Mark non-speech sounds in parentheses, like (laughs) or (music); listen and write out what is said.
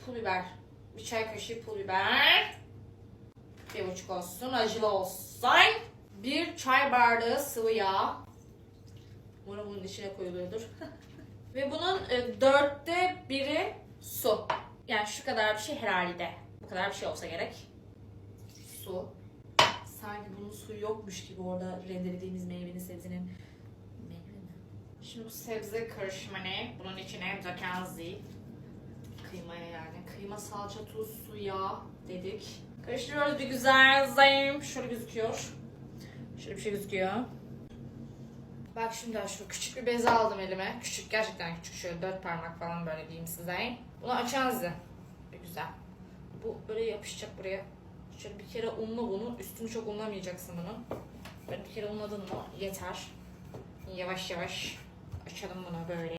pul biber. Bir çay kaşığı pul biber. Bir buçuk olsun. Acılı olsun. Bir çay bardağı sıvı yağ. Umarım bunun içine koyuluyordur. (laughs) Ve bunun e, dörtte biri su. Yani şu kadar bir şey herhalde. Bu kadar bir şey olsa gerek. Su. Sanki bunun suyu yokmuş gibi orada rendelediğimiz meyvenin sebzenin. Şimdi bu sebze karışımını bunun içine dökenzi. Kıymaya yani. Kıyma, salça, tuz, su, yağ dedik. Karıştırıyoruz bir güzel. Zayım. Şöyle gözüküyor. Şöyle bir şey gözüküyor. Bak şimdi şu küçük bir beze aldım elime. Küçük gerçekten küçük şöyle dört parmak falan böyle diyeyim size. Bunu açacağız. Bir güzel. Bu böyle yapışacak buraya. Şöyle bir kere unla bunu. Üstünü çok unlamayacaksın bunun. Böyle bir kere unladın mı yeter. Yavaş yavaş açalım bunu böyle.